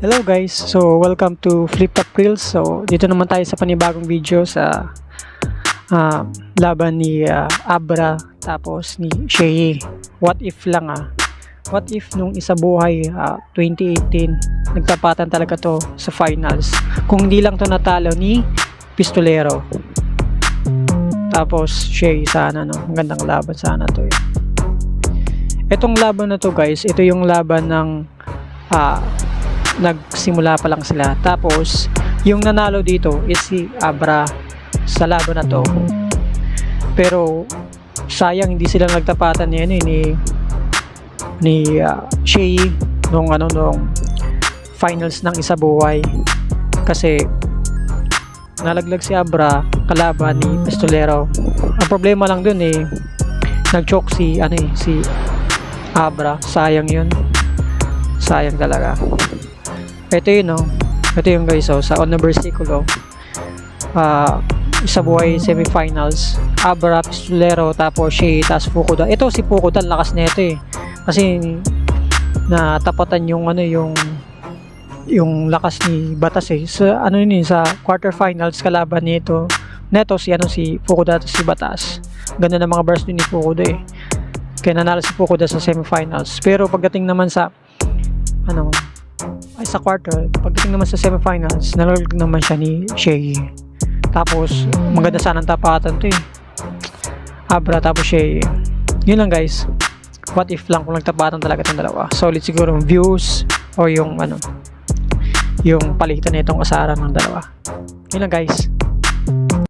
Hello guys, so welcome to Flip Top Reels. So dito naman tayo sa panibagong video sa ah, laban ni ah, Abra tapos ni Shea. What if lang ah. What if nung isa buhay ah, 2018 nagtapatan talaga to sa finals. Kung hindi lang to natalo ni Pistolero. Tapos Shea sana no. Ang gandang laban sana to eh. Itong laban na to guys, ito yung laban ng ah, nagsimula pa lang sila. Tapos, yung nanalo dito is si Abra sa laban na to. Pero, sayang hindi sila nagtapatan ni ano eh, ni ni uh, Shea nung ano nung finals ng isa buhay. Kasi nalaglag si Abra kalaban ni Pistolero. Ang problema lang dun eh nag-choke si ano eh si Abra. Sayang yun. Sayang talaga ito yun no? Ito yung guys oh, sa on versikulo ah isa buhay semifinals. Abra, Pistolero tapos si tas Fukuda. Ito si Fukuda lakas nito eh. Kasi natapatan yung ano yung yung lakas ni Batas eh. Sa ano yun eh, sa quarterfinals kalaban nito neto si ano si Fukuda at si Batas. Ganda ng mga bars ni Fukuda eh. Kaya nanalo si Fukuda sa semifinals. Pero pagdating naman sa ano ay sa quarter. Pagdating naman sa semifinals nalalag naman siya ni Shea. Tapos maganda sana ang tapatan to eh. Abra tapos Shea. Yun lang guys. What if lang kung nagtapatan talaga itong dalawa? Solid siguro yung views o yung ano yung palitan nitong asaran ng dalawa. Yun lang guys